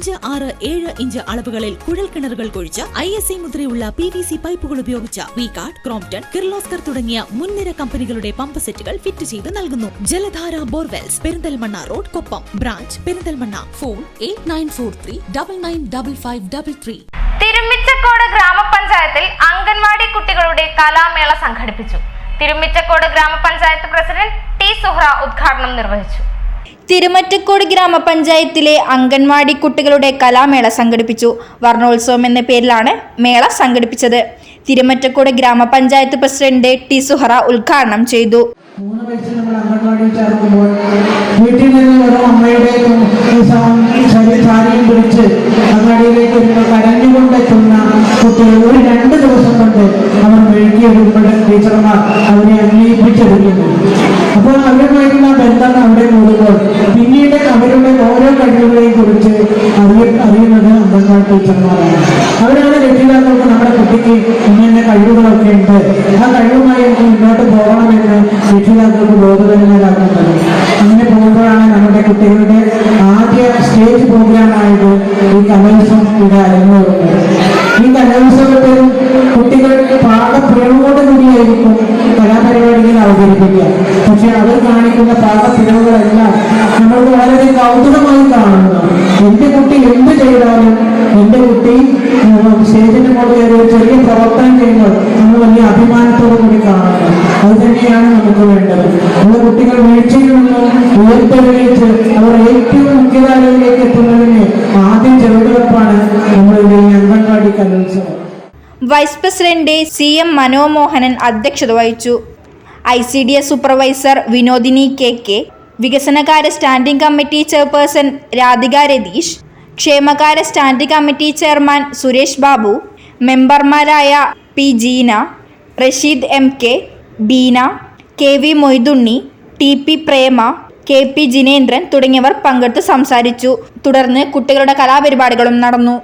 അഞ്ച് ആറ് ഏഴ് ഇഞ്ച് അളവുകളിൽ കുഴൽ കിണറുകൾ കുഴിച്ച് ഐ എസ് ഐ മുദ്രയുള്ള പി വി സി പൈപ്പുകൾ ഉപയോഗിച്ച വി കാർഡ് ക്രോംപ്ടൺ കിർലോസ്കർ തുടങ്ങിയ മുൻനിര കമ്പനികളുടെ പമ്പ് സെറ്റുകൾ ഫിറ്റ് ചെയ്ത് നൽകുന്നു. Jaladhara borewells Perinthalmanna road Koppam branch Perinthalmanna phone eight nine four three double nine double five double three. Thirumichakode ഗ്രാമപഞ്ചായത്തിൽ അംഗൻവാടി കുട്ടികളുടെ കലാമേള സംഘടിപ്പിച്ചു. തിരുമിച്ചക്കോട് ഗ്രാമപഞ്ചായത്ത് പ്രസിഡന്റ് ടി സുഹ്ര ഉദ്ഘാടനം നിർവഹിച്ചു. തിരുമറ്റക്കോട് ഗ്രാമപഞ്ചായത്തിലെ അംഗൻവാടി കുട്ടികളുടെ കലാമേള സംഘടിപ്പിച്ചു. വർണോത്സവം എന്ന പേരിലാണ് മേള സംഘടിപ്പിച്ചത്. തിരുമറ്റക്കോട് ഗ്രാമപഞ്ചായത്ത് പ്രസിഡന്റ് ടി സുഹറ ഉദ്ഘാടനം ചെയ്തു. മൂന്ന് വയസ്സിൽ നമ്മൾ അംഗൻവാടിയിൽ ചേർക്കുമ്പോൾ വീട്ടിൽ നിന്ന് വെറും അമ്മയുടെ സാരിയും പിടിച്ച് അങ്ങാടിയിലേക്ക് കരഞ്ഞുകൊണ്ടെത്തുന്ന കുട്ടികൾ ഒരു രണ്ട് ദിവസം കൊണ്ട് അവർ മെഴുകിയെടുക്കുമ്പോൾ ടീച്ചർമാർ അവരെ അംഗീകരിച്ചെടുക്കുന്നു. അപ്പോൾ അവരുമായിട്ടുള്ള ബന്ധം അവിടെ അറിയ അറിയുന്നത് അംഗൻവാടി ടീച്ചർമാരാണ് അവരാണ് രക്ഷിതാക്കൾക്ക് നമ്മുടെ കുട്ടിക്ക് ഇങ്ങനെ കഴിവുകളൊക്കെ ഉണ്ട്. ആ കഴിവുമായി എനിക്ക് മുന്നോട്ട് പോകണമെന്ന് രക്ഷിതാക്കൾക്ക് ബോധവന്മാരാക്കുന്നത് അങ്ങനെ പോകുമ്പോഴാണ് നമ്മുടെ കുട്ടികളുടെ ആദ്യ സ്റ്റേജ് പ്രോഗ്രാമായത് ഈ കലോത്സവം ഇവിടെ ഈ കലോത്സവത്തിൽ കുട്ടികൾ പാകപ്പിഴവോടുകൂടിയായിരിക്കും കലാപരിപാടികൾ അവതരിപ്പിക്കുക. പക്ഷെ അവർ കാണിക്കുന്ന പാകപ്പിഴവുകളെല്ലാം നമ്മൾക്ക് വളരെ കൗതുകമായി കാണുന്നു എന്റെ കുട്ടി എന്ത് ചെയ്താലും എന്റെ കുട്ടി സ്റ്റേജിന്റെ മുകളിൽ ഒരു ചെറിയ പ്രവർത്തനം ചെയ്യുമ്പോൾ നമ്മൾ വലിയ അഭിമാനത്തോടു കൂടി കാണുന്നത് അത് തന്നെയാണ് നമുക്ക് വേണ്ടത്. നമ്മുടെ കുട്ടികൾ വീഴ്ചയിൽ നിന്ന് ഉയർത്തെഴുന്നേറ്റ് അവർ ഏറ്റവും മുഖ്യധാരയിലേക്ക് എത്തുന്നതിന് ആദ്യം ചെറുതെടുപ്പാണ് നമ്മളിവിടെ അംഗൻവാടി കലോത്സവം. Vice president C M Manomohanan അധ്യക്ഷത വഹിച്ചു. I C D S supervisor Vinodini K K. വികസനകാര്യ standing committee chairperson Radhika Ratheesh ക്ഷേമകാര്യ standing committee chairman Suresh Babu മെമ്പർമാരായ P Jeena Rasheed M K Beena K V Moidunni T P Prema K P Jinendran തുടങ്ങിയവർ പങ്കെടുത്ത് സംസാരിച്ചു. തുടർന്ന് കുട്ടികളുടെ കലാപരിപാടികളും നടന്നു.